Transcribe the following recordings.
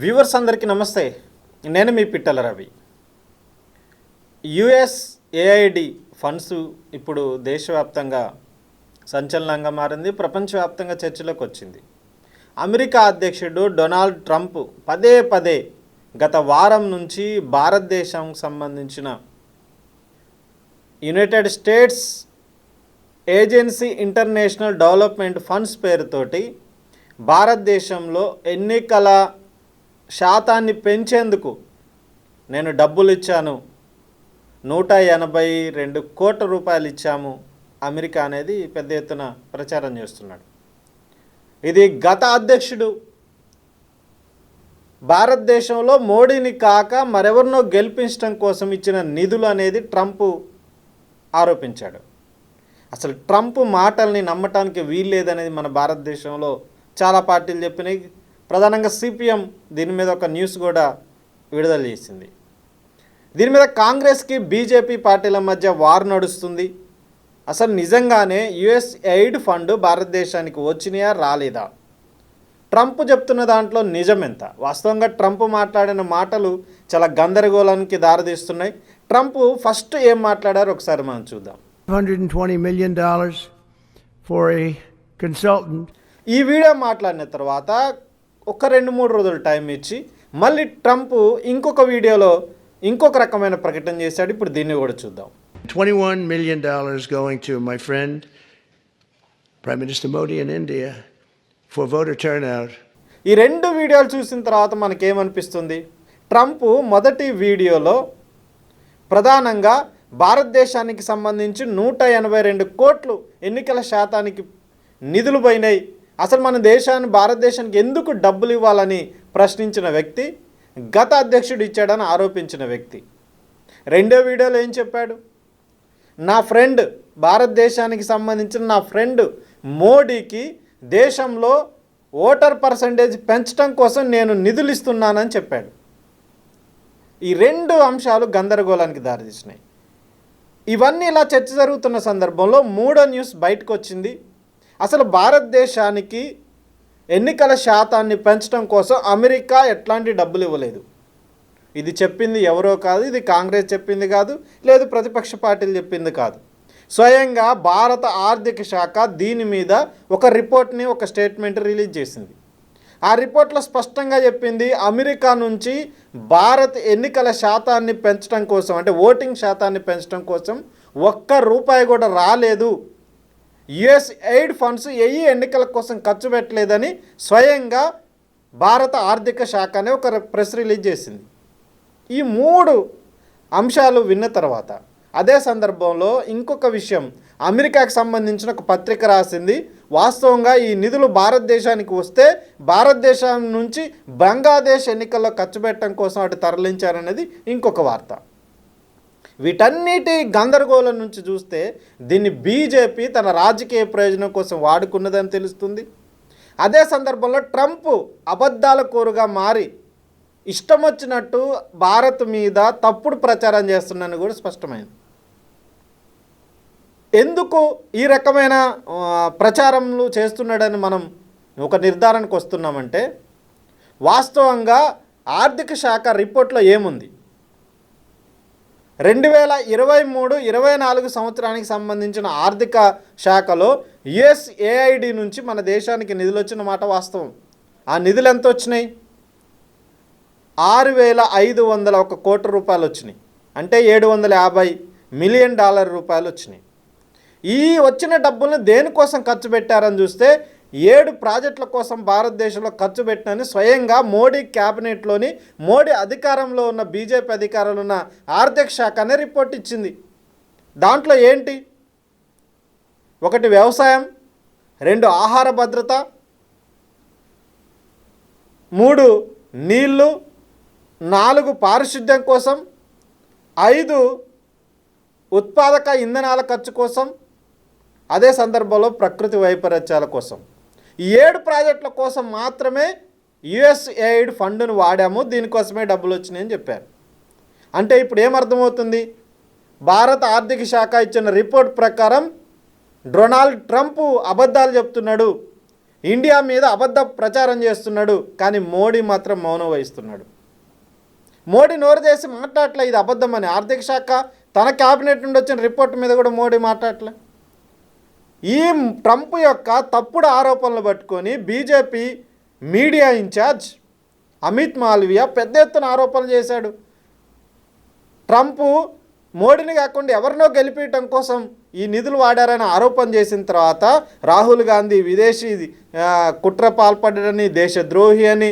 Viewers అందరికీ నమస్తే. నేను మీ Pittala Ravi. US AID funds ఇప్పుడు దేశవ్యాప్తంగా సంచలనంగా మారింది ప్రపంచవ్యాప్తంగా చర్చలోకి వచ్చింది. అమెరికా అధ్యక్షుడు డొనాల్డ్ ట్రంప్ పదే పదే గత వారం నుంచి భారతదేశం సంబంధించిన United States agency international development funds పేరుతోటి భారతదేశంలో ఎన్నికల శాతాన్ని పెంచేందుకు నేను డబ్బులు ఇచ్చాను నూట ఎనభై రెండు కోట్ల రూపాయలు ఇచ్చాము. అమెరికా అనేది పెద్ద ఎత్తున ప్రచారం చేస్తున్నాడు. ఇది గత అధ్యక్షుడు. భారతదేశంలో మోడీని కాక మరెవరినో గెలిపించడం కోసం ఇచ్చిన నిధులు అనేది ట్రంప్ ఆరోపించాడు. అసలు ట్రంప్ మాటల్ని నమ్మటానికి వీల్లేదనేది మన భారతదేశంలో చాలా పార్టీలు చెప్పినాయి. ప్రధానంగా సిపిఎం దీని మీద ఒక న్యూస్ కూడా విడుదల చేసింది. దీని మీద కాంగ్రెస్కి బీజేపీ పార్టీల మధ్య వార్ నడుస్తుంది. అసలు నిజంగానే యుఎస్ ఎయిడ్ ఫండ్ భారతదేశానికి వచ్చినాయా రాలేదా? ట్రంప్ చెప్తున్న దాంట్లో నిజం ఎంత వాస్తవంగా ట్రంప్ మాట్లాడిన మాటలు చాలా గందరగోళానికి దారితీస్తున్నాయి. ట్రంప్ ఫస్ట్ ఏం మాట్లాడారో ఒకసారి మనం చూద్దాం. $120 million for a consultant. ఈ వీడియో మాట్లాడిన తర్వాత ఒక రెండు మూడు రోజులు టైం ఇచ్చి మళ్ళీ ట్రంప్ ఇంకొక వీడియోలో ఇంకొక రకమైన ప్రకటన చేశాడు. ఇప్పుడు దీన్ని కూడా చూద్దాం. $21 million going to my friend, Prime Minister Modi in India, for voter turnout. ఈ రెండు వీడియోలు చూసిన తర్వాత మనకేమనిపిస్తుంది? ట్రంప్ మొదటి వీడియోలో ప్రధానంగా భారతదేశానికి సంబంధించి నూట ఎనభై రెండు కోట్లు ఎన్నికల శాతానికి నిధులు పోయినాయి. అసలు మన దేశాన్ని భారతదేశానికి ఎందుకు డబ్బులు ఇవ్వాలని ప్రశ్నించిన వ్యక్తి గత అధ్యక్షుడు ఇచ్చాడని ఆరోపించిన వ్యక్తి. రెండో వీడియోలో ఏం చెప్పాడు? నా ఫ్రెండ్ భారతదేశానికి సంబంధించిన నా ఫ్రెండ్ మోడీకి దేశంలో ఓటర్ పర్సంటేజ్ పెంచడం కోసం నేను నిధులు ఇస్తున్నానని చెప్పాడు. ఈ రెండు అంశాలు గందరగోళానికి దారితీసినాయి. ఇవన్నీ ఇలా చర్చ జరుగుతున్న సందర్భంలో మూడో న్యూస్ బయటకు వచ్చింది. అసలు భారతదేశానికి ఎన్నికల శాతాన్ని పెంచడం కోసం అమెరికా ఎట్లాంటి డబ్బులు ఇవ్వలేదు. ఇది చెప్పింది ఎవరో కాదు ఇది కాంగ్రెస్ చెప్పింది కాదు లేదు ప్రతిపక్ష పార్టీలు చెప్పింది కాదు. స్వయంగా భారత ఆర్థిక శాఖ దీని మీద ఒక రిపోర్ట్ని ఒక స్టేట్మెంట్ రిలీజ్ చేసింది. ఆ రిపోర్ట్లో స్పష్టంగా చెప్పింది అమెరికా నుంచి భారత్ ఎన్నికల శాతాన్ని పెంచడం కోసం అంటే ఓటింగ్ శాతాన్ని పెంచడం కోసం ఒక్క రూపాయి కూడా రాలేదు. యుఎస్ ఎయిడ్ ఫండ్స్ ఏ ఎన్నికల కోసం ఖర్చు పెట్టలేదని స్వయంగా భారత ఆర్థిక శాఖ అనే ఒక ప్రెస్ రిలీజ్ చేసింది. ఈ మూడు అంశాలు విన్న తర్వాత అదే సందర్భంలో ఇంకొక విషయం అమెరికాకు సంబంధించిన ఒక పత్రిక రాసింది. వాస్తవంగా ఈ నిధులు భారతదేశానికి వస్తే భారతదేశం నుంచి బంగ్లాదేశ్ ఎన్నికల్లో ఖర్చు పెట్టడం కోసం అటు తరలించారనేది ఇంకొక వార్త. వీటన్నిటి గందరగోళం నుంచి చూస్తే దీన్ని బీజేపీ తన రాజకీయ ప్రయోజనం కోసం వాడుకున్నదని తెలుస్తుంది. అదే సందర్భంలో ట్రంప్ అబద్ధాల కోరుగా మారి ఇష్టం వచ్చినట్టు భారత్ మీద తప్పుడు ప్రచారం చేస్తున్నాను కూడా స్పష్టమైంది. ఎందుకు ఈ రకమైన ప్రచారములు చేస్తున్నాడని మనం ఒక నిర్ధారణకు వస్తున్నామంటే వాస్తవంగా ఆర్థిక శాఖ రిపోర్ట్లో ఏముంది? రెండు వేల ఇరవై మూడు ఇరవై నాలుగు సంవత్సరానికి సంబంధించిన ఆర్థిక శాఖలో యుఎస్ఏఐడి నుంచి మన దేశానికి నిధులు వచ్చిన మాట వాస్తవం. ఆ నిధులు ఎంత వచ్చినాయి? ఆరు వేల ఐదు వందల ఒక కోటి రూపాయలు వచ్చినాయి. అంటే ఏడు వందల యాభై మిలియన్ డాలర్ రూపాయలు వచ్చినాయి. ఈ వచ్చిన డబ్బులను దేనికోసం ఖర్చు పెట్టారని చూస్తే ఏడు ప్రాజెక్టుల కోసం భారతదేశంలో ఖర్చు పెట్టినని స్వయంగా మోడీ క్యాబినెట్లోని మోడీ అధికారంలో ఉన్న బీజేపీ అధికారంలో ఉన్న ఆర్థిక శాఖ అనే రిపోర్ట్ ఇచ్చింది. దాంట్లో ఏంటి? ఒకటి వ్యవసాయం రెండు ఆహార భద్రత మూడు నీళ్ళు నాలుగు పారిశుద్ధ్యం కోసం ఐదు ఉత్పాదక ఇంధనాల ఖర్చు కోసం అదే సందర్భంలో ప్రకృతి వైపరీత్యాల కోసం. ఈ ఏడు ప్రాజెక్టుల కోసం మాత్రమే యుఎస్ఏఐడ్ ఫండ్ను వాడాము దీనికోసమే డబ్బులు వచ్చినాయని చెప్పారు. అంటే ఇప్పుడు ఏమర్థమవుతుంది భారత ఆర్థిక శాఖ ఇచ్చిన రిపోర్ట్ ప్రకారం డొనాల్డ్ ట్రంప్ అబద్ధాలు చెప్తున్నాడు ఇండియా మీద అబద్ధ ప్రచారం చేస్తున్నాడు కానీ మోడీ మాత్రం మౌనం వహిస్తున్నాడు. మోడీ నోరు చేసి మాట్లాడలే ఇది అబద్ధమని ఆర్థిక శాఖ తన క్యాబినెట్ నుండి వచ్చిన రిపోర్ట్ మీద కూడా మోడీ మాట్లాడలే ఈ ట్రంప్ యొక్క తప్పుడు ఆరోపణలు పట్టుకొని BJP media in charge Amit Malviya పెద్ద ఎత్తున ఆరోపణలు చేశాడు. ట్రంప్ మోడీని కాకుండా ఎవరినో గెలిపించడం కోసం ఈ నిధులు వాడారని ఆరోపణ చేసిన తర్వాత రాహుల్ గాంధీ విదేశీ కుట్ర పాల్పడని దేశద్రోహి అని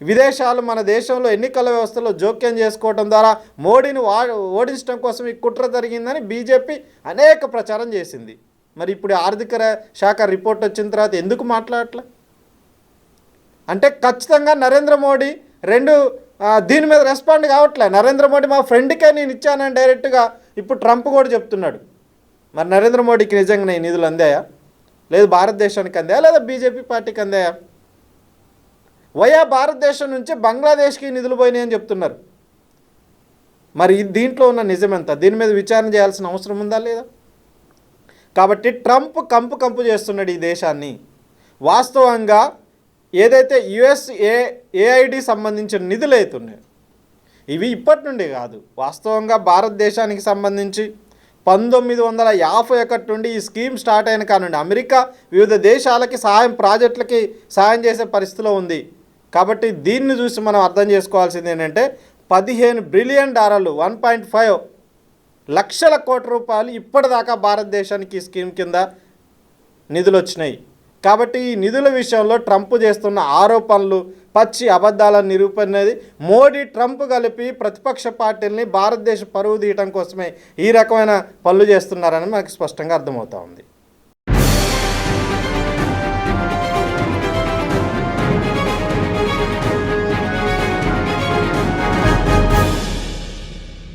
విదేశాలు మన దేశంలో ఎన్నికల వ్యవస్థలో జోక్యం చేసుకోవడం ద్వారా మోడీని వా ఓడించడం కోసం ఈ కుట్ర జరిగిందని బీజేపీ అనేక ప్రచారం చేసింది. మరి ఇప్పుడు ఆర్థిక శాఖ రిపోర్ట్ వచ్చిన తర్వాత ఎందుకు మాట్లాడట్లే? అంటే ఖచ్చితంగా నరేంద్ర మోడీ రెండు దీని మీద రెస్పాండ్ కావట్లే. నరేంద్ర మోడీ మా ఫ్రెండ్కే నేను ఇచ్చానని డైరెక్ట్గా ఇప్పుడు ట్రంప్ కూడా చెప్తున్నాడు. మరి నరేంద్ర మోడీకి నిజంగా నేను నిధులు అందాయా? లేదు భారతదేశానికి అందాయా? లేదా బీజేపీ పార్టీకి అందాయా? వయా భారతదేశం నుంచి బంగ్లాదేశ్కి నిధులు పోయినాయని చెప్తున్నారు. మరి దీంట్లో ఉన్న నిజమెంత దీని మీద విచారణ చేయాల్సిన అవసరం ఉందా లేదా? కాబట్టి ట్రంప్ కంపు కంపు చేస్తున్నాడు ఈ దేశాన్ని. వాస్తవంగా ఏదైతే యుఎస్ ఏ ఏఐడి సంబంధించిన నిధులు అవుతున్నాయి ఇవి ఇప్పటి నుండి కాదు. వాస్తవంగా భారతదేశానికి సంబంధించి పంతొమ్మిది వందల యాభై ఒకటి నుండి ఈ స్కీమ్ స్టార్ట్ అయిన కానుండి అమెరికా వివిధ దేశాలకి సహాయం ప్రాజెక్టులకి సహాయం చేసే పరిస్థితిలో ఉంది. కాబట్టి దీన్ని చూసి మనం అర్థం చేసుకోవాల్సింది ఏంటంటే పదిహేను బిలియన్ డాలర్లు వన్ పాయింట్ ఫైవ్ లక్షల కోట్ల రూపాయలు ఇప్పటిదాకా భారతదేశానికి ఈ స్కీమ్ కింద నిధులు వచ్చినాయి. కాబట్టి ఈ నిధుల విషయంలో ట్రంప్ చేస్తున్న ఆరోపణలు పచ్చి అబద్ధాలను నిరూపణది మోడీ ట్రంప్ కలిపి ప్రతిపక్ష పార్టీల్ని భారతదేశ పరువు తీయటం కోసమే ఈ రకమైన పనులు చేస్తున్నారని మనకు స్పష్టంగా అర్థమవుతా ఉంది.